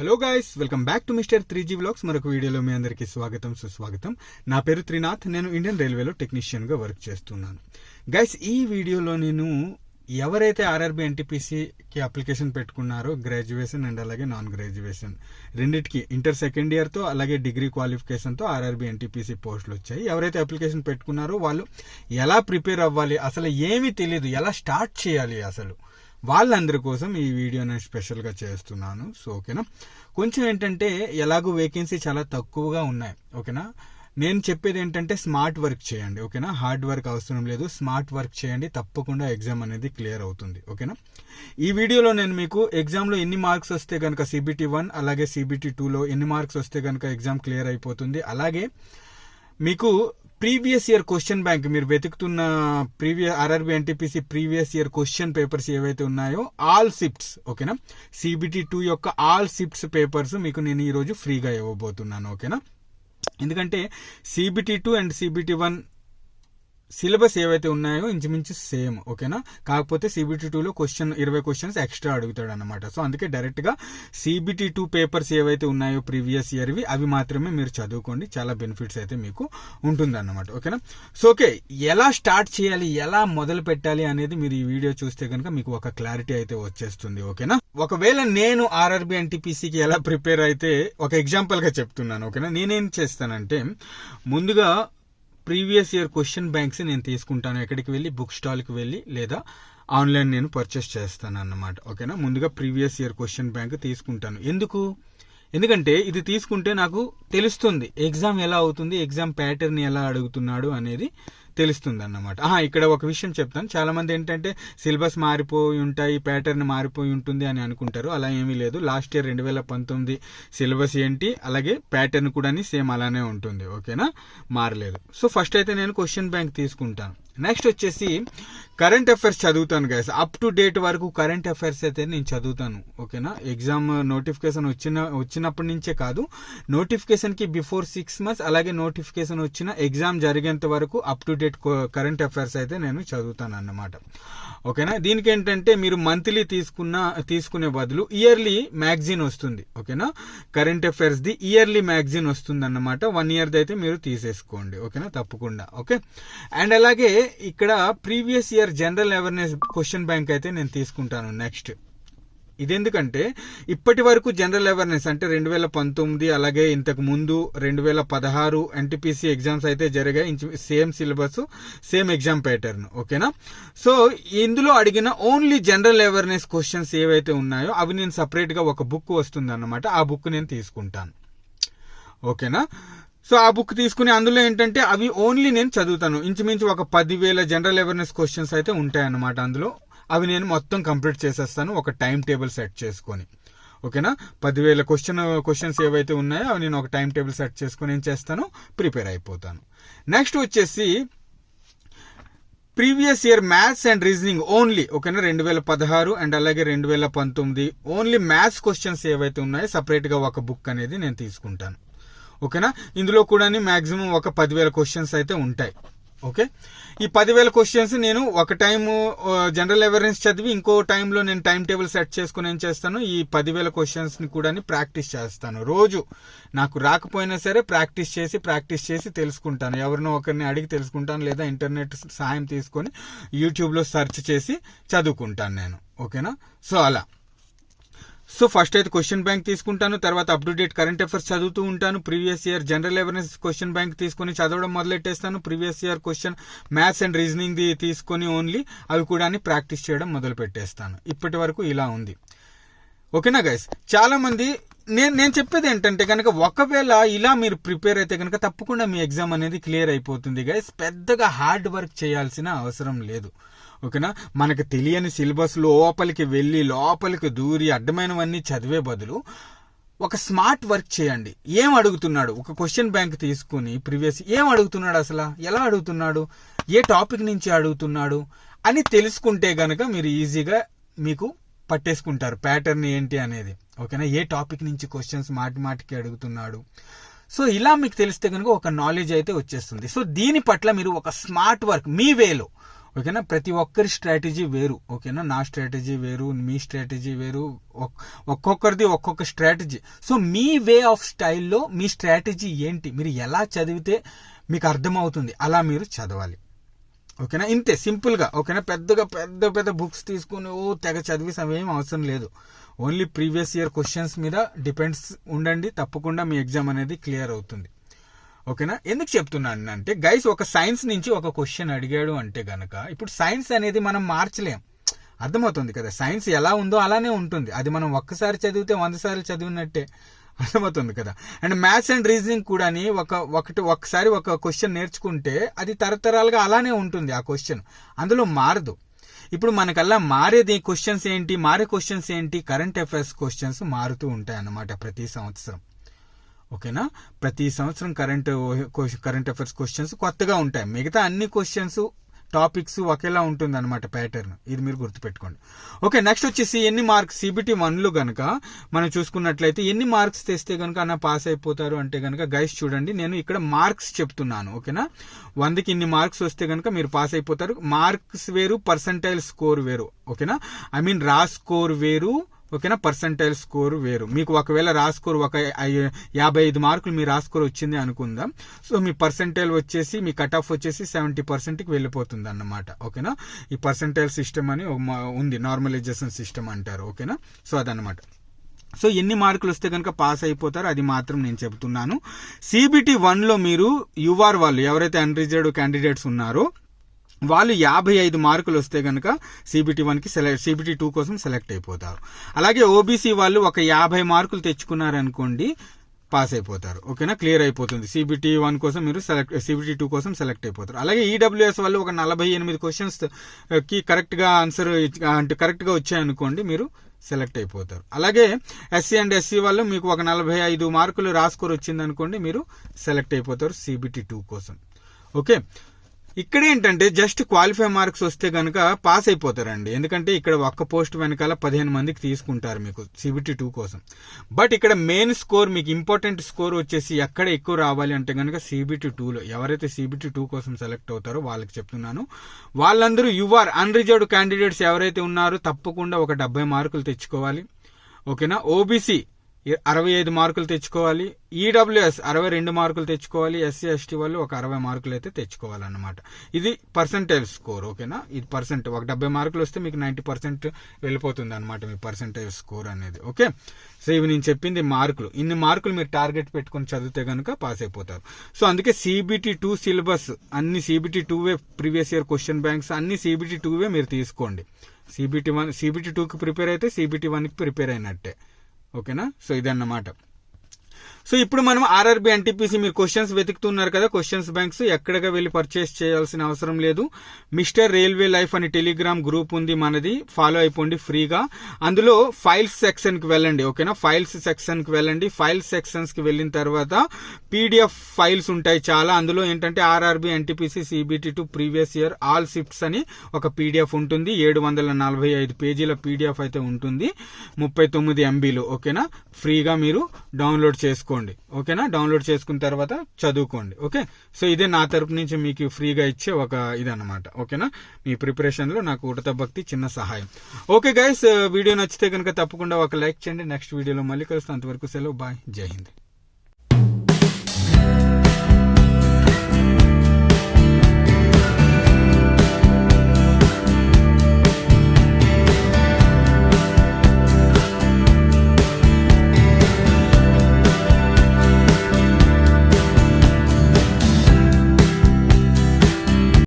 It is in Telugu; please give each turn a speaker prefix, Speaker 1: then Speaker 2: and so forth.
Speaker 1: Hello guys welcome back to mister three G blogs మరొక వీడియోలో మీ అందరికీ స్వాగతం సుస్వాగతం. నా పేరు త్రినాథ్. నేను ఇండియన్ రైల్వేలో టెక్నీషియన్గా వర్క్ చేస్తున్నాను. గైస్ ఈ వీడియోలో నేను ఎవరైతే ఆర్ఆర్బి ఎన్టీపీసీకి అప్లికేషన్ పెట్టుకున్నారో గ్రాడ్యుయేషన్ అండ్ అలాగే నాన్ గ్రాడ్యుయేషన్ రెండిటికి ఇంటర్ సెకండ్ ఇయర్తో అలాగే డిగ్రీ క్వాలిఫికేషన్తో ఆర్ఆర్బి ఎన్టీపీసీ పోస్టులు వచ్చాయి. ఎవరైతే అప్లికేషన్ పెట్టుకున్నారో వాళ్ళు ఎలా ప్రిపేర్ అవ్వాలి అసలు ఏమీ తెలియదు ఎలా స్టార్ట్ చేయాలి అసలు. వాళ్ళందరి కోసం ఈ వీడియో నేను స్పెషల్గా చేస్తున్నాను సో ఓకేనా? కొంచెం ఏంటంటే ఎలాగో వేకెన్సీ చాలా తక్కువగా ఉన్నాయి ఓకేనా? నేను చెప్పేది ఏంటంటే స్మార్ట్ వర్క్ చేయండి ఓకేనా? హార్డ్ వర్క్ అవసరం లేదు స్మార్ట్ వర్క్ చేయండి తప్పకుండా ఎగ్జామ్ అనేది క్లియర్ అవుతుంది ఓకేనా? ఈ వీడియోలో నేను మీకు ఎగ్జామ్లో ఎన్ని మార్క్స్ వస్తే కనుక సిబిటీ వన్ అలాగే సిబిటీ టూలో ఎన్ని మార్క్స్ వస్తే కనుక ఎగ్జామ్ క్లియర్ అయిపోతుంది అలాగే మీకు ప్రీవియస్ ఇయర్ క్వశ్చన్ బ్యాంక్ మీరు వెతుకుతున్న previous RRB NTPC previous year question papers ఏవైతే ఉన్నాయో ఆల్ సిప్ట్స్ ఓకేనా? సిబిటి టూ యొక్క ఆల్ సిప్ట్స్ పేపర్స్ మీకు నేను ఈరోజు ఫ్రీగా ఇవ్వబోతున్నాను ఓకేనా? ఎందుకంటే CBT two and CBT one syllabus ఏవైతే ఉన్నాయో ఇంచుమించు సేమ్ ఓకేనా? కాకపోతే సిబిటీ టూలో క్వశ్చన్ ఇరవై క్వశ్చన్స్ ఎక్స్ట్రా అడుగుతాడు అనమాట సో అందుకే డైరెక్ట్గా టూ పేపర్స్ ఏవైతే ఉన్నాయో ప్రీవియస్ ఇయర్వి అవి మాత్రమే మీరు చదువుకోండి. చాలా బెనిఫిట్స్ అయితే మీకు ఉంటుందన్నమాట ఓకేనా? సో ఓకే ఎలా స్టార్ట్ చేయాలి ఎలా మొదలు పెట్టాలి అనేది మీరు ఈ వీడియో చూస్తే కనుక మీకు ఒక క్లారిటీ అయితే వచ్చేస్తుంది ఓకేనా? ఒకవేళ నేను ఆర్ఆర్బి ఎన్టీపీసీకి ఎలా ప్రిపేర్ అయితే ఒక ఎగ్జాంపుల్గా చెప్తున్నాను ఓకేనా? నేనేం చేస్తానంటే ముందుగా ప్రీవియస్ ఇయర్ క్వశ్చన్ బ్యాంక్స్ నేను తీసుకుంటాను. ఎక్కడికి వెళ్ళి? బుక్ స్టాల్కి వెళ్ళి లేదా ఆన్లైన్ నేను పర్చేస్ చేస్తాను అన్నమాట ఓకేనా? ముందుగా ప్రీవియస్ ఇయర్ క్వశ్చన్ బ్యాంక్ తీసుకుంటాను. ఎందుకు? ఎందుకంటే ఇది తీసుకుంటే నాకు తెలుస్తుంది. ఎగ్జామ్ ఎలా అవుతుంది? ఎగ్జామ్ ప్యాటర్న్ ఎలా అడుగుతున్నాడు అనేది తెలుస్తుంది అన్నమాట ఇక్కడ ఒక విషయం చెప్తాను. చాలా మంది ఏంటంటే సిలబస్ మారిపోయి ఉంటాయి ప్యాటర్న్ మారిపోయి ఉంటుంది అని అనుకుంటారు. అలా ఏమీ లేదు. లాస్ట్ ఇయర్ రెండు వేల పంతొమ్మిది సిలబస్ ఏంటి అలాగే ప్యాటర్న్ కూడా సేమ్ అలానే ఉంటుంది. ఓకేనా? మారలేదు. సో ఫస్ట్ అయితే నేను క్వశ్చన్ బ్యాంక్ తీసుకుంటాను. నెక్స్ట్ వచ్చేసి కరెంట్ అఫైర్స్ చదువుతాను గైస్ అప్ టు డేట్ వరకు కరెంట్ అఫైర్స్ అయితే నేను చదువుతాను ఓకేనా? ఎగ్జామ్ నోటిఫికేషన్ వచ్చిన వచ్చినప్పటి నుంచే కాదు. నోటిఫికేషన్కి బిఫోర్ సిక్స్ మంత్స్ అలాగే నోటిఫికేషన్ వచ్చిన ఎగ్జామ్ జరిగేంత వరకు up to date current affairs అయితే నేను చదువుతాను అన్నమాట. ఓకేనా? దీనికి ఏంటంటే మీరు మంత్లీ తీసుకున్న తీసుకునే బదులు ఇయర్లీ మ్యాగజైన్ వస్తుంది ఓకేనా? కరెంట్ అఫైర్స్ది ఇయర్లీ మ్యాగజైన్ వస్తుంది అన్నమాట వన్ ఇయర్ది అయితే మీరు తీసేసుకోండి ఓకేనా? తప్పకుండా ఓకే? అండ్ అలాగే ఇక్కడ previous year general awareness question bank అయితే నేను తీసుకుంటాను నెక్స్ట్. ఇదెందుకంటే ఇప్పటి వరకు జనరల్ అవేర్నెస్ అంటే రెండు వేల పంతొమ్మిది అలాగే ఇంతకు ముందు రెండు వేల పదహారు ఎన్టీపీసీ ఎగ్జామ్స్ అయితే జరిగాయి. Same syllabus same exam pattern ఓకేనా సో ఇందులో అడిగిన ఓన్లీ జనరల్ అవేర్నెస్ క్వశ్చన్స్ ఏవైతే ఉన్నాయో అవి నేను సపరేట్గా ఒక బుక్ వస్తుంది అన్నమాట ఆ బుక్ నేను తీసుకుంటాను. ఓకేనా? సో ఆ బుక్ తీసుకుని అందులో ఏంటంటే అవి ఓన్లీ నేను చదువుతాను. ఇంచుమించు ఒక పదివేల జనరల్ అవేర్నెస్ క్వశ్చన్స్ అయితే ఉంటాయన్నమాట అందులో. అవి నేను మొత్తం కంప్లీట్ చేసేస్తాను ఒక టైం టేబుల్ సెట్ చేసుకొని. ఓకేనా? పదివేల క్వశ్చన్ క్వశ్చన్స్ ఏవైతే ఉన్నాయో అవి నేను ఒక టైం టేబుల్ సెట్ చేసుకొని ఏం చేస్తాను? ప్రిపేర్ అయిపోతాను. నెక్స్ట్ వచ్చేసి previous year maths and reasoning only ఓకేనా? రెండు వేల పదహారు అండ్ అలాగే రెండు వేల పంతొమ్మిది ఓన్లీ మ్యాథ్స్ క్వశ్చన్స్ ఏవైతే ఉన్నాయో సపరేట్గా ఒక బుక్ అనేది నేను తీసుకుంటాను. ఓకేనా? ఇందులో కూడా మ్యాక్సిమం ఒక పదివేల క్వశ్చన్స్ అయితే ఉంటాయి. ఓకే? ఈ పదివేల క్వశ్చన్స్ నేను ఒక టైం జనరల్ అవేర్నెస్ చదివి ఇంకో టైంలో నేను టైం టేబుల్ సెట్ చేసుకుని ఏం చేస్తాను? ఈ పదివేల క్వశ్చన్స్ని కూడా ప్రాక్టీస్ చేస్తాను. రోజు నాకు రాకపోయినా సరే ప్రాక్టీస్ చేసి ప్రాక్టీస్ చేసి తెలుసుకుంటాను. ఎవరినో ఒకరిని అడిగి తెలుసుకుంటాను లేదా ఇంటర్నెట్ సహాయం తీసుకొని యూట్యూబ్లో సెర్చ్ చేసి చదువుకుంటాను నేను. ఓకేనా? సో అలా. సో ఫస్ట్ అయితే క్వశ్చన్ బ్యాంక్ తీసుకుంటాను తర్వాత up to date current affairs చదువుతూ ఉంటాను previous year general awareness question bank తీసుకొని చదవడం మొదలెట్టేస్తాను previous year question maths and reasoning తీసుకొని ఓన్లీ అవి కూడా ప్రాక్టీస్ చేయడం మొదలు పెట్టేస్తాను ఇప్పటి వరకు ఇలా ఉంది. ఓకేనా గైస్ చాలా మంది నేను నేను చెప్పేది ఏంటంటే కనుక ఒకవేళ ఇలా మీరు ప్రిపేర్ అయితే కనుక తప్పకుండా మీ ఎగ్జామ్ అనేది క్లియర్ అయిపోతుంది గైస్ పెద్దగా హార్డ్ వర్క్ చేయాల్సిన అవసరం లేదు. ఓకేనా? మనకు తెలియని సిలబస్ లోపలికి వెళ్ళి లోపలికి దూరి అడ్డమైనవన్నీ చదివే బదులు ఒక స్మార్ట్ వర్క్ చేయండి. ఏం అడుగుతున్నాడు? ఒక క్వశ్చన్ బ్యాంక్ తీసుకుని ప్రీవియస్ ఏం అడుగుతున్నాడు అసలు? ఎలా అడుగుతున్నాడు? ఏ టాపిక్ నుంచి అడుగుతున్నాడు? అని తెలుసుకుంటే గనక మీరు ఈజీగా మీకు పట్టేసుకుంటారు. ప్యాటర్న్ ఏంటి అనేది. ఓకేనా? ఏ టాపిక్ నుంచి క్వశ్చన్స్ మాటి మాటికి అడుగుతున్నాడు? సో ఇలా మీకు తెలిస్తే కనుక ఒక నాలెడ్జ్ అయితే వచ్చేస్తుంది. సో దీని పట్ల మీరు ఒక స్మార్ట్ వర్క్ మీ వేలో ఓకేనా? ప్రతి ఒక్కరి స్ట్రాటజీ వేరు ఓకేనా? నా స్ట్రాటజీ వేరు మీ స్ట్రాటజీ వేరు ఒక్- ఒక్కొక్కరిది ఒక్కొక్క స్ట్రాటజీ. సో మీ వే ఆఫ్ స్టైల్లో మీ స్ట్రాటజీ ఏంటి? మీరు ఎలా చదివితే మీకు అర్థమవుతుంది. అలా మీరు చదవాలి. ఓకేనా? ఇంతే సింపుల్గా ఓకేనా? పెద్దగా పెద్ద పెద్ద బుక్స్ తీసుకుని ఓ తెగ చదివేసి అవేం అవసరం లేదు. ఓన్లీ ప్రీవియస్ ఇయర్ క్వశ్చన్స్ మీద డిపెండ్స్ ఉండండి. తప్పకుండా మీ ఎగ్జామ్ అనేది క్లియర్ అవుతుంది. ఓకేనా? ఎందుకు చెప్తున్నాను అంటే గైస్ ఒక సైన్స్ నుంచి ఒక క్వశ్చన్ అడిగాడు అంటే గనక ఇప్పుడు సైన్స్ అనేది మనం మార్చలేం. అర్థమవుతుంది కదా సైన్స్ ఎలా ఉందో అలానే ఉంటుంది. అది మనం ఒక్కసారి చదివితే వంద సార్లు చదివినట్టే. అర్థమవుతుంది కదా? అండ్ మ్యాథ్స్ అండ్ రీజనింగ్ కూడా ఒక ఒకటి ఒకసారి ఒక క్వశ్చన్ నేర్చుకుంటే అది తరతరాలుగా అలానే ఉంటుంది ఆ క్వశ్చన్ అందులో మారదు. ఇప్పుడు మనకల్లా మారేది క్వశ్చన్స్ ఏంటి మారే క్వశ్చన్స్ ఏంటి కరెంట్ అఫైర్స్ క్వశ్చన్స్ మారుతూ ఉంటాయి అన్నమాట ప్రతి సంవత్సరం. ఓకేనా? ప్రతి సంవత్సరం కరెంట్ కరెంట్ అఫైర్స్ క్వశ్చన్స్ కొత్తగా ఉంటాయి. మిగతా అన్ని క్వశ్చన్స్ టాపిక్స్ ఒకేలా ఉంటుంది అనమాట ప్యాటర్న్. ఇది మీరు గుర్తుపెట్టుకోండి. ఓకే నెక్స్ట్ వచ్చేసి ఎన్ని మార్క్స్ సిబిటీ వన్లో గనక మనం చూసుకున్నట్లయితే ఎన్ని మార్క్స్ తెస్తే గనక అన్న పాస్ అయిపోతారు అంటే గనక గైస్ చూడండి నేను ఇక్కడ మార్క్స్ చెప్తున్నాను ఓకేనా? వందకి ఇన్ని మార్క్స్ వస్తే గనక మీరు పాస్ అయిపోతారు. మార్క్స్ వేరు పర్సంటైల్ స్కోర్ వేరు ఓకేనా? ఐ మీన్ రా స్కోర్ వేరు ఓకేనా? పర్సంటైల్ స్కోర్ వేరు. మీకు ఒకవేళ రా స్కోర్ ఒక యాభై ఐదు మార్కులు మీ రా స్కోర్ వచ్చింది అనుకుందాం. సో మీ పర్సంటైల్ వచ్చేసి మీ కట్ ఆఫ్ వచ్చేసి సెవెంటీ పర్సెంట్కి వెళ్ళిపోతుంది అన్నమాట ఓకేనా? ఈ పర్సంటైల్ సిస్టమ్ అని మా- ఉంది. నార్మలైజేషన్ సిస్టమ్ అంటారు. ఓకేనా? సో అదనమాట సో ఎన్ని మార్కులు వస్తే కనుక పాస్ అయిపోతారో అది మాత్రం నేను చెబుతున్నాను. సిబిటి వన్లో మీరు యుఆర్ వాళ్ళు ఎవరైతే అన్రిజర్వ్డ్ క్యాండిడేట్స్ ఉన్నారో వాళ్ళు యాభై ఐదు మార్కులు వస్తే కనుక సిబిటి వన్కి సెలెక్ట్ సిబిటి టూ కోసం సెలెక్ట్ అయిపోతారు. అలాగే ఓబీసీ వాళ్ళు ఒక యాభై మార్కులు తెచ్చుకున్నారనుకోండి పాస్ అయిపోతారు. ఓకేనా? క్లియర్ అయిపోతుంది. సిబిటీ వన్ కోసం మీరు సెలెక్ట్ సిబిటీ టూ కోసం సెలెక్ట్ అయిపోతారు. అలాగే ఈడబ్ల్యూఎస్ వాళ్ళు ఒక నలభై ఎనిమిది క్వశ్చన్స్ uh, కి కరెక్ట్గా ఆన్సర్ అంటే కరెక్ట్గా వచ్చాయనుకోండి మీరు సెలెక్ట్ అయిపోతారు. అలాగే ఎస్సీ అండ్ ఎస్సీ వాళ్ళు మీకు ఒక నలభై ఐదు మార్కులు రాస్కోర్ వచ్చింది అనుకోండి మీరు సెలెక్ట్ అయిపోతారు సిబిటీ టూ కోసం. ఓకే? ఇక్కడ ఏంటంటే జస్ట్ క్వాలిఫై మార్క్స్ వస్తే కనుక పాస్ అయిపోతారండి. ఎందుకంటే ఇక్కడ ఒక్క పోస్ట్ వెనకాల పదిహేను మందికి తీసుకుంటారు మీకు సిబిటీ టూ కోసం. బట్ ఇక్కడ మెయిన్ స్కోర్ మీకు ఇంపార్టెంట్ స్కోర్ వచ్చేసి ఎక్కడ ఎక్కువ రావాలి అంటే కనుక సిబిటీ టూలో. ఎవరైతే సిబిటీ టూ కోసం సెలెక్ట్ అవుతారో వాళ్ళకి చెప్తున్నాను. వాళ్ళందరూ యువర్ అన్రిజర్వ్డ్ క్యాండిడేట్స్ ఎవరైతే ఉన్నారో తప్పకుండా ఒక డెబ్బై మార్కులు తెచ్చుకోవాలి. ఓకేనా? ఓబీసీ అరవై ఐదు మార్కులు తెచ్చుకోవాలి. ఈడబ్ల్యూఎస్ అరవై రెండు మార్కులు తెచ్చుకోవాలి. ఎస్సీ ఎస్టీ వాళ్ళు ఒక అరవై మార్కులు అయితే తెచ్చుకోవాలన్నమాట. ఇది పర్సంటేజ్ స్కోర్ ఓకేనా ఇది పర్సెంట్ ఒక డెబ్బై మార్కులు వస్తే మీకు నైంటీ పర్సెంట్ వెళ్ళిపోతుంది అనమాట మీ పర్సంటేజ్ స్కోర్ అనేది ఓకే సో ఇవి నేను చెప్పింది మార్కులు. ఇన్ని మార్కులు మీరు టార్గెట్ పెట్టుకొని చదివితే కనుక పాస్ అయిపోతారు. సో అందుకే సిబిటి టూ సిలబస్ అన్ని సిబిటి టూవే ప్రీవియస్ ఇయర్ క్వశ్చన్ బ్యాంక్స్ అన్ని సిబిటి టూవే మీరు తీసుకోండి. సిబిటి వన్ సిబిటి టూకి ప్రిపేర్ అయితే సిబిటి వన్కి ప్రిపేర్ అయినట్టే. ఓకేనా? సో ఇదన్నమాట. సో ఇప్పుడు మనం ఆర్ఆర్బి ఎన్టీపీసీ మీరు క్వశ్చన్స్ వెతుకుతున్నారు కదా క్వశ్చన్స్ బ్యాంక్స్ ఎక్కడికి వెళ్ళి పర్చేస్ చేయాల్సిన అవసరం లేదు. మిస్టర్ రైల్వే లైఫ్ అని టెలిగ్రామ్ గ్రూప్ ఉంది మనది ఫాలో అయిపోండి ఫ్రీగా. అందులో ఫైల్స్ సెక్షన్కి వెళ్ళండి ఓకేనా? ఫైల్స్ సెక్షన్కి వెళ్ళండి. ఫైల్స్ సెక్షన్స్కి వెళ్ళిన తర్వాత పీడిఎఫ్ ఫైల్స్ ఉంటాయి చాలా. అందులో ఏంటంటే RRB NTPC CBT two previous year all shifts అని ఒక పీడిఎఫ్ ఉంటుంది. ఏడు వందల నలభై ఐదు పేజీల పీడిఎఫ్ అయితే ఉంటుంది. ముప్పై తొమ్మిది ఎంబీలు ఓకేనా? ఫ్రీగా మీరు డౌన్లోడ్ చేసుకోండి ఓకేనా? డౌన్లోడ్ చేసుకున్న తర్వాత చదువుకోండి ఓకే? సో ఇదే నా తరపు నుంచి మీకు ఫ్రీగా ఇచ్చే ఒక ఇదన్నమాట ఓకేనా? మీ ప్రిపరేషన్లో నాకు ఉడత భక్తి చిన్న సహాయం. ఓకే గైస్ వీడియో నచ్చితే కనుక తప్పకుండా ఒక లైక్ చేయండి. నెక్స్ట్ వీడియోలో మళ్ళీ కలుస్తాను అంతవరకు సెలవు. బాయ్. జై హింద్.